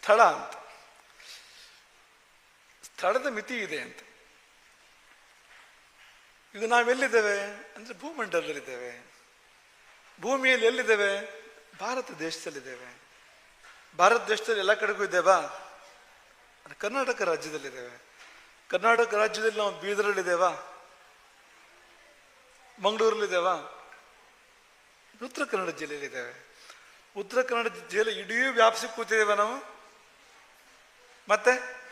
ಸ್ಥಳ ಅಂತ. ಸ್ಥಳದ ಮಿತಿ ಇದೆ ಅಂತ. ಈಗ ನಾವೆಲ್ಲಿದ್ದೇವೆ ಅಂದ್ರೆ ಭೂಮಂಡಲದಲ್ಲಿದ್ದೇವೆ. ಭೂಮಿಯಲ್ಲಿ ಎಲ್ಲಿದ್ದೇವೆ? ಭಾರತ ದೇಶದಲ್ಲಿದ್ದೇವೆ. ಭಾರತ ದೇಶದಲ್ಲಿ ಎಲ್ಲ ಕಡೆಗೂ ಇದ್ದೇವಾ? ಕರ್ನಾಟಕ ರಾಜ್ಯದಲ್ಲಿದ್ದೇವೆ. ಕರ್ನಾಟಕ ರಾಜ್ಯದಲ್ಲಿ ನಾವು ಬೀದರಲ್ಲಿದ್ದೇವಾ? ಮಂಗಳೂರಲ್ಲಿದ್ದೇವಾ? ಉತ್ತರ ಕನ್ನಡ ಜಿಲ್ಲೆಯಲ್ಲಿದ್ದೇವೆ. ಉತ್ತರ ಕನ್ನಡ ಜಿಲ್ಲೆ ಇಡೀ ವ್ಯಾಪಿಸಿ ಕೂತಿದ್ದೇವೆ ನಾವು. ಮತ್ತೆ?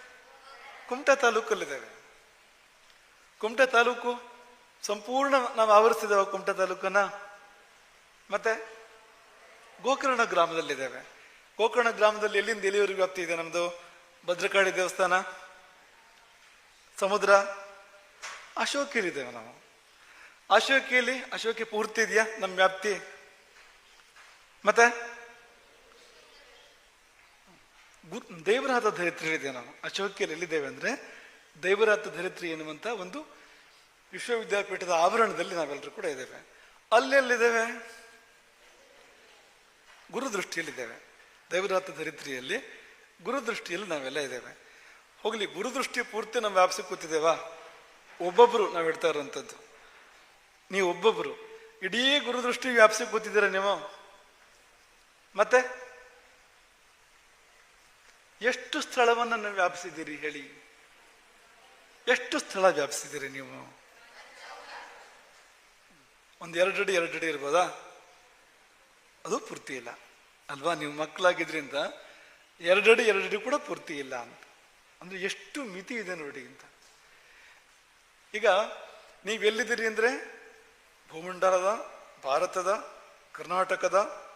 ಕುಮಟಾ ತಾಲೂಕಲ್ಲಿದ್ದೇವೆ. ಕುಮಟಾ ತಾಲೂಕು ಸಂಪೂರ್ಣ ನಾವು ಆವರಿಸಿದ್ದೇವೆ ಕುಮಟಾ ತಾಲೂಕನ್ನ. ಮತ್ತೆ ಗೋಕರ್ಣ ಗ್ರಾಮದಲ್ಲಿದ್ದೇವೆ. ಗೋಕರ್ಣ ಗ್ರಾಮದಲ್ಲಿ ಎಲ್ಲಿಂದ ಎಲ್ಲಿವರೆಗೂ ವ್ಯಾಪ್ತಿ ಇದೆ ನಮ್ಮದು ಭದ್ರಕಾಳಿ ದೇವಸ್ಥಾನ, ಸಮುದ್ರ, ಅಶೋಕಿಯಲ್ಲಿದ್ದೇವೆ ನಾವು. ಅಶೋಕಿಯಲ್ಲಿ, ಅಶೋಕಿ ಪೂರ್ತಿ ಇದೆಯಾ? ನಮ್ಮ ವ್ಯಾಪ್ತಿ. ಮತ್ತೆ? ದೇವರಾತ ಧರಿತ್ರಿ ಇದೆ ನಾನು. ಅಶೋಕಿಯಲ್ಲಿ ಎಲ್ಲಿದ್ದೇವೆ ಅಂದ್ರೆ ದೇವರಾತ ಧರಿತ್ರಿ ಎನ್ನುವಂಥ ಒಂದು ವಿಶ್ವವಿದ್ಯಾಪೀಠದ ಆವರಣದಲ್ಲಿ ನಾವೆಲ್ಲರೂ ಕೂಡ ಇದ್ದೇವೆ. ಅಲ್ಲೆಲ್ಲಿದ್ದೇವೆ ಗುರುದೃಷ್ಟಿಯಲ್ಲಿದ್ದೇವೆ. ದೇವರಾತ ಧರಿತ್ರಿಯಲ್ಲಿ ಗುರುದೃಷ್ಟಿಯಲ್ಲಿ ನಾವೆಲ್ಲ ಇದ್ದೇವೆ. ಹೋಗ್ಲಿ ಗುರುದೃಷ್ಟಿ ಪೂರ್ತಿ ನಾವು ವ್ಯಾಪಿಸಿ ಕೂತಿದ್ದೇವಾ? ಒಬ್ಬೊಬ್ಬರು ನಾವು ಹೇಳ್ತಾ ಇರೋಂಥದ್ದು ನೀವು ಒಬ್ಬೊಬ್ಬರು ಇಡೀ ಗುರುದೃಷ್ಟಿ ವ್ಯಾಪ್ಸಿ ಕೂತಿದ್ದೀರ ನೀವು? ಮತ್ತೆ? ಎಷ್ಟು ಸ್ಥಳವನ್ನು ವ್ಯಾಪಿಸಿದ್ದೀರಿ ಹೇಳಿ? ಎಷ್ಟು ಸ್ಥಳ ವ್ಯಾಪಿಸಿದ್ದೀರಿ ನೀವು? ಒಂದು ಎರಡಡಿ ಎರಡಡಿ ಇರ್ಬೋದಾ? ಅದು ಪೂರ್ತಿ ಇಲ್ಲ. ಅಲ್ವಾ? ನೀವು ಮಕ್ಕಳಾಗಿದ್ರಿಂದ ಎರಡಡಿ ಎರಡಡಿ ಕೂಡ ಪೂರ್ತಿ ಇಲ್ಲ ಅಂತ. ಅಂದ್ರೆ ಎಷ್ಟು ಮಿತಿ ಇದೆ ನೋಡಿ ಅಂತ. ಈಗ ನೀವು ಎಲ್ಲಿದ್ದೀರಿ ಅಂದ್ರೆ? ಭೂಮಂಡಲದ, ಭಾರತದ, ಕರ್ನಾಟಕದ,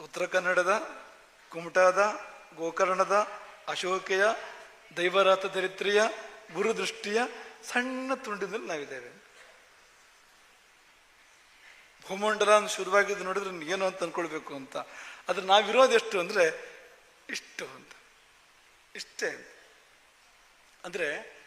ಉತ್ತರ ಕನ್ನಡದ, ಕುಮಟಾದ, ಗೋಕರ್ಣದ ಅಶೋಕೆಯ ದೈವರಾತ ದರಿತ್ರಿಯ ಗುರುದೃಷ್ಟಿಯ ಸಣ್ಣ ತುಂಡಿನಲ್ಲಿ ನಾವಿದ್ದೇವೆ. ಭೂಮಂಡಲ ಶುರುವಾಗಿದ್ದು ನೋಡಿದ್ರೆ ಏನು ಅಂತ ಅನ್ಕೊಳ್ಬೇಕು ಅಂತ. ಆದ್ರೆ ನಾವಿರೋದು ಎಷ್ಟು ಅಂದ್ರೆ ಇಷ್ಟು ಅಂತ. ಇಷ್ಟೇ ಅಂದ್ರೆ